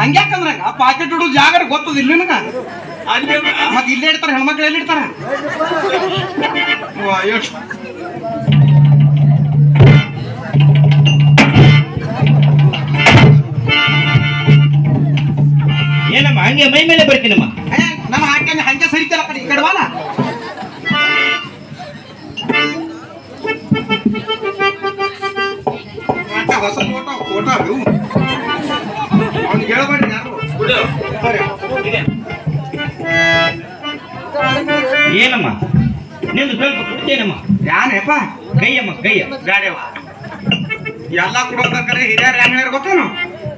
ಹಂಗ್ಯಾಕಂದ್ರ ಆ ಪಾಕೆಟ್ ಇಡೋ ಜಾಗ ಗೊತ್ತದ ಇಲ್ಲಿ ನಿನಗ? ಮತ್ತೆ ಇಲ್ಲೇ ಇಡ್ತಾರ ಹೆಣ್ಮಕ್ಳು ಎಲ್ಲಿ ಇಡ್ತಾರ? ಏನಮ್ಮ ಹಂಗೆ ಮೈ ಮೇಲೆ ಬರ್ತೀನಮ್ಮ? ನಮ್ಮ ಹಾಕಂಗೆ ಹಾಕಿ ಹಂಗೆ ಸರಿತಾರಪ್ಪ ಈ ಕಡೆ ಏನಮ್ಮ? ನಿಂದು ಸ್ವಲ್ಪ ಕೊಡ್ತೇನಮ್ಮ ಯಾನೇಪ್ಪ? ಕೈಯಮ್ಮ ಕೈಯ. ಬ್ಯಾಡವ ಎಲ್ಲ ಕೊಡೋದಕ್ಕರೆ ಹಿರಿಯರು ಹೆಂಗ್ ಹೇಳ್ ಗೊತ್ತೇನು?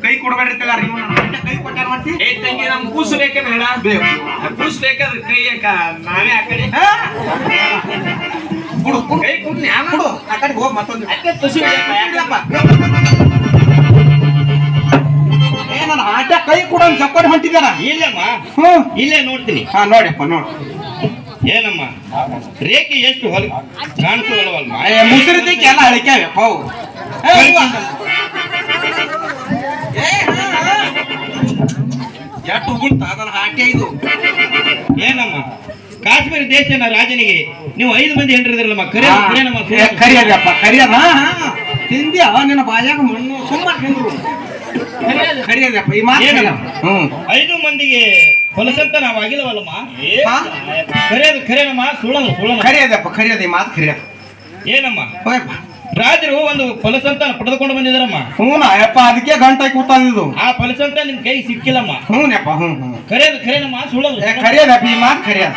ಕೈ ಕೊಡ್ಬೇಡ್ರಿ ತಗಾರ ನೀವು ಕೈ ಕೊಟ್ಟಾರ ಮಾಡ್ತಿ. ಏ ತಂಗಿ ನಮ್ ಕೂಸು ಬೇಕೇ ಬೇಡ? ಕೂಸು ಬೇಕಾದ್ರೆ ಕೈ ನಾವೇ ಆ ಕಡೆ ಕೊಡು. ಕೈ ಕೊಡ್ ನ್ಯಾನ ಕೊಡು. ಆ ಕಡೆ ಹೋಗ್ ಮತ್ತೊಂದು. ಅಷ್ಟೇ ತುಸಿ ಹೊಡ್ಯಪ್ಪ, ಆಟ ಕೈ ಕೂಡ ಅಂತ ಹೊಂಟಿದಾರ? ಇಲ್ಲಮ್ಮ. ಹ್ಮ್ ಇಲ್ಲೇ ನೋಡ್ತೀನಿ. ಹಾ ನೋಡಿಯಪ್ಪ ನೋಡಿ. ಏನಮ್ಮ? ರೇಖೆ ಎಷ್ಟು ಹೊಲ ಕಾಣಿಸಲ್ವಲ್ಮ ಮುಸುರಿದಕ್ಕೆ ಎಲ್ಲ ಅಳಿಕಾವ್ಯಪ್ಪ ಅವು. ಎಷ್ಟು ಗುಂಟ ಅದರ ಹಾಕೆ ಇದು. ಏನಮ್ಮ? ಕಾಶ್ಮೀರ ದೇಶನ ರಾಜನಿಗೆ ನೀವು ಐದು ಮಂದಿ ಹೆಂಡ್ರಿದ್ರಲ್ಲಮ್ಮ ಏ, ಕರಿಯದಪ್ಪ ಕರಿಯದ ತಿಂದ್ಯಾ? ನಿನ್ನ ಬಾಯಾಗ ಮಣ್ಣು ಸುಮ್ಮ ತಿಂದ್ರು. ಕರಿಯದಪ್ಪ ಈ ಮಾತು? ಹ್ಮ್. ಐದು ಮಂದಿಗೆ ಹೊಲಸಂತ ನಾವು ಆಗಿಲ್ಲವಲ್ಲಮ್ಮ? ಹಾ? ಕರೆಯೋದು ಸುಳ್ಳು ಸುಳ್ಳಲ್ಲ ಸುಳ್ಳಮ್ಮ. ಕರಿಯದಪ್ಪ ಕರಿಯದ ಈ ಮಾತು ಕರಿಯದ. ಏನಮ್ಮ? ಹೋಯಪ್ಪ. ರಾಜರು ಒಂದು ಫಲಸಂತ ಪಡೆದುಕೊಂಡು ಬಂದಿದ್ರಮ್ಮ ಹ್ಞೂ ಅಯ್ಯಪ್ಪ ಅದಕ್ಕೆ ಗಂಟೆ ಕೂತಾನಿದ್ದು ಆ ಫಲಸಂತ ನಿಮ್ ಕೈ ಸಿಕ್ಕಿಲ್ಲಮ್ಮ. ಹ್ಞೂನಪ್ಪ ಹ್ಞೂ ಹ್ಞೂ. ಕರೆಯಮ್ಮ ಸುಳ್ಳದು. ಸುಳ್ಳಲ್ಲ ಕರಿಯದಪ್ಪ ಈ ಮಾತು ಕರಿಯದ.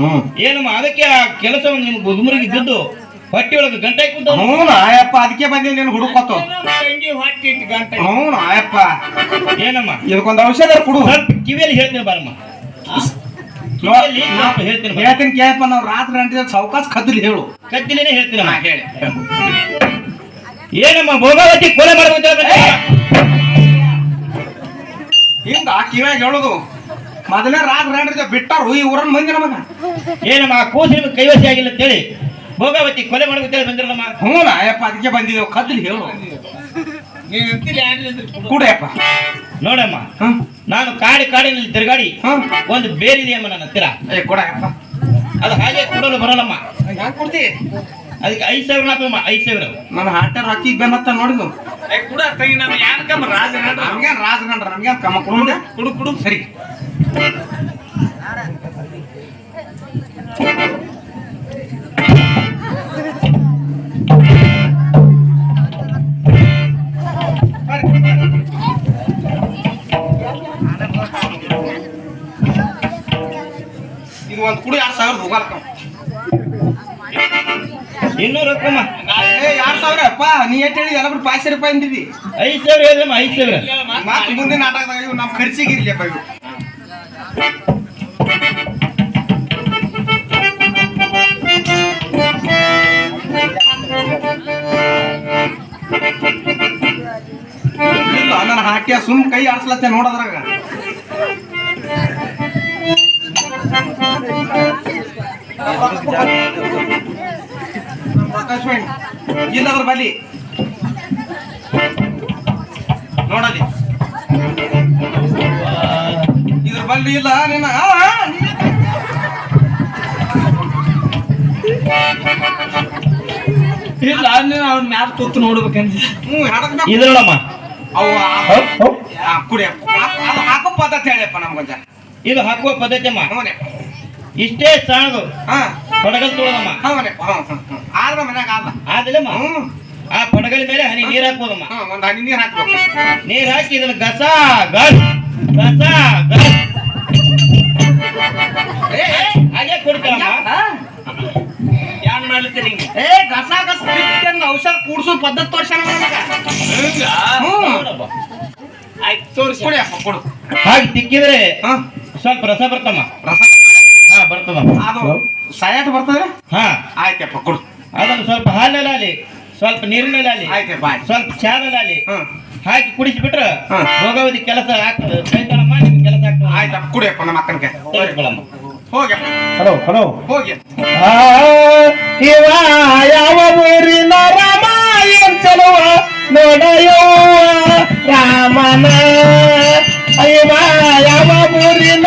ಹ್ಞೂ. ಏನಮ್ಮ ಅದಕ್ಕೆ ಆ ಕೆಲಸವನ್ನು ನಿಮ್ಗೆ ಗುದುಮರಿಗೆ ಇದ್ದದ್ದು ಹೊಟ್ಟೆ ಒಳಗೆ ಗಂಟೆ ಕೂತ ಹ್ಞೂ ಆಯಪ್ಪ ಅದಕ್ಕೆ ಬಂದಿ ನೀನು ಹುಡುಕೋತು ತಂಗಿ ಹೊಟ್ಟೆ ಇಟ್ಟು ಗಂಟೆ ಹ್ಞೂ ಆಯಪ್ಪ. ಏನಮ್ಮ? ಇದಕ್ಕೊಂದು ಔಷಧ ಕೊಡು. ಕಿವಿಯಲ್ಲಿ ಹೇಳ್ತೀನಿ ಬಾರಮ್ಮ. ಹೇಳ್ತೀನಿ ಕೇಳಪ್ಪ ನಾವು ರಾತ್ರಿ ಅಂಟಿದ ಸಾವಕಾಶ ಕದ್ಲಿ ಹೇಳು. ಕಚ್ಚಿಲ್ಲ ಹೇಳ್ತೀನಿ ಹೇಳಿ. ಏನಮ್ಮ ಭೋಗಾವತಿ ಕೊಲೆ ಮಾಡ್ಬೇಕು ಅಂತ ಆ ಹಿಂಗ ಕಿವ್ಯಾಗ ಹೇಳುದು ಮೊದಲೇ ರಾತ್ರಿ ಅಂಟಿದ ಬಿಟ್ಟಾರು ಈ ಊರನ್ ಮಂದಿ ನಮಗ ಏನಮ್ಮ ಆ ಕೂಸು ನಿಮ್ಗೆ ಕೈವಸಿ ಆಗಿಲ್ಲ ಅಂತೇಳಿ ಭೋಗಾವತಿ ಕೊಲೆ ಮಾಡ್ಬೇಕು ಬಂದಿರಲ್ಲ ಬಂದಿರಲ್ಲಮ್ಮ ಹ್ಞೂ ಅಯ್ಯಪ್ಪ ಅದಕ್ಕೆ ಬಂದಿದ್ದೇವೆ ಕದ್ಲಿ ಹೇಳು. ಕೂಡಪ್ಪ ಕೊಡು. ನೋಡಮ್ಮ ನಾನು ಕಾಡಿ ಕಾಡಿನಲ್ಲಿ ತಿರುಗಾಡಿ ಒಂದು ಬೇರಿದೆಯಮ್ಮ ನನ್ನ ಹತ್ತಿರ. ಏ ಕೊಡಯಪ್ಪ ಅದು ಹಾಗೆ ಕೊಡಲು ಬರಲ್ಲಮ್ಮ. ಕೊಡ್ತೀವಿ ಕೊಡ್ತಿ? ಅದಕ್ಕೆ ಐದು ಸಾವಿರ ಹಾಕಮ್ಮ ಐದು ಸಾವಿರ. ನಾನು ಹಾಟರ್ ಹಾಕಿ ಬೆನ್ನತ್ತ ನೋಡಿದ್ವು ಏ ಕುಡ ತಂಗಿ ಯಾನಕಮ್ಮ ರಾಜ ನಮ್ಗೇನ್ ರಾಜಗಂಡ್ರ ನಮ್ಗೆ ಕಮ್ಮ ಕೊಡುಂದೆ ಕುಡು ಕುಡು. ಸರಿ. ಒಂದು ಕುಡಿ ಎರಡು ಸಾವಿರ ಹೋಗಲ್ಕ ಇನ್ನೂರು ರೊಕ್ಕಮ್ಮ ಏ ಎರಡ್ ಸಾವಿರ ಅಪ್ಪ ನೀ ಎಷ್ಟು ಹೇಳಿದ? ಎಲ್ಲ ಪಾಚಿ ರೂಪಾಯಿ ಅಂದಿದ್ದಿ ಐದು ಸಾವಿರ ಹೇಳಿದಮ್ಮ ಐದು ಸಾವಿರ. ಮತ್ತೆ ಮುಂದಿನ ನಾಟಕದಾಗ ಇವು ನಮ್ಮ ಖರ್ಚಿಗೆ ಇರ್ಲಿಯಪ್ಪ ಇವು. ಇಲ್ಲ ನನ್ನ ಹಾಟ್ಯ ಸುಮ್ ಕೈ ಆಡ್ಸ್ಲತ್ತೆ ನೋಡದ್ರಾಗ. ಇಲ್ಲದ್ರ ಬಲಿ ನೋಡಲಿ. ಇದ್ರ ಬಲ್ಲಿ ಇಲ್ಲ ನಿನ್ನ ಇಲ್ಲ ನೀನು ಅವ್ನ ಮ್ಯಾಲ ಕೂತು ನೋಡ್ಬೇಕಂತ. ಹ್ಞೂ ಹಡಕ್ಬೇಕು ಇದು ನೋಡಮ್ಮ. ಅವು ಹೌದ್, ಹೌದ್. ಕುಡಿ ಅದು ಹಾಕೋ ಪದ್ಧತಿ ಹೇಳಪ್ಪ ನಮ್ಗೊಂದ. ಇದು ಹಾಕುವ ಪದ್ಧತಿ ಅಮ್ಮ ಇಷ್ಟೇ ಸಾಣದು. ಹಾ. ಪಡಗಲ್ ತೊಳದಮ್ಮ. ಆದ್ರ ಮನ್ಯಾಗ ಆದ ಆದಿಲ್ಲಮ್ಮ? ಆ ಪಡಗಲ್ ಮೇಲೆ ಹನಿ ನೀರ್ ಹಾಕ್ಬೋದಮ್ಮ. ಒಂದ್ ಹನಿ ನೀರು ಹಾಕ್ಬೇಕು. ನೀರ್ ಹಾಕಿ ಇದನ್ನ ಗಸ ಗಸ್ ಗಸ ಗಸ್. ಹಾಗೆ ಕುಡಿತಾರಮ್ಮ? ಯಾನ್ ಮಾಡ್ತೀರಿ ಏ ಗಸ ಗಸ ಔಷಧ ಕೂಡ್ಸೋ ಪದ್ಧತಿ ನೋಡವ್ವ. ಆಯ್ತು ತೋರಿಸಿ. ಕೊಡು. ಹಾಗೆ ತಿಕ್ಕಿದ್ರೆ ಹಾ. ಸ್ವಲ್ಪ ರಸ ಬರ್ತಮ್ಮ. ರಸ ಹಾ ಬರ್ತದಮ್ಮ ಅದು ಸಾಯಟ್ ಬರ್ತದೆ? ಹಾ. ಆಯ್ತಪ್ಪ ಕೊಡು. ಅದನ್ನ ಸ್ವಲ್ಪ ಹಾಲಿನಲ್ಲಿ ಸ್ವಲ್ಪ ನೀರಿನಲ್ಲಿ ಅಲ್ಲಿ ಆಯ್ತಪ್ಪ ಆಯ್ತು. ಸ್ವಲ್ಪ ಚಾದಲ್ಲಿ ಹ್ಞೂ ಹಾಕಿ ಕುಡಿಸಿಬಿಟ್ರ ಹಾ. ಭೋಗಾವತಿ ಕೆಲಸ ಆಗ್ತದೆ. ಕೈತಳಮ್ಮ ನಿಮ್ಗೆ ಕೆಲಸ ಆಗ್ತದೆ. ಆಯ್ತಪ್ಪ ಕುಡಿಯಪ್ಪ ನಮ್ಮ ಅಕ್ಕನಿಗೆ. ಹೋಗ್ಯಪ್ಪ ಹಲೋ ಹಲೋ ಹೋಗಿ ಇವ ಯಾವ ಊರಿನ ರಾಮ ಏನ್ ಚಲುವ ನೋಡಯೋ ರಾಮನ. ಇವ ಯಾವ ಊರಿನ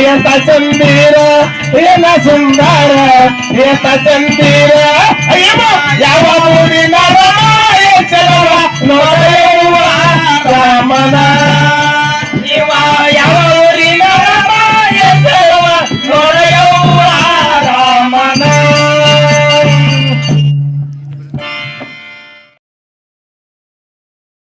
ಏತ ಚಂದೀರ ಏನ ಸುಂದರ ಏತ ಚಂದೀರ ಅಯ್ಯಮ್ಮ ಯಾವ ಊರಿನ ರಮಾಯ ಚಲವ ನೋಡ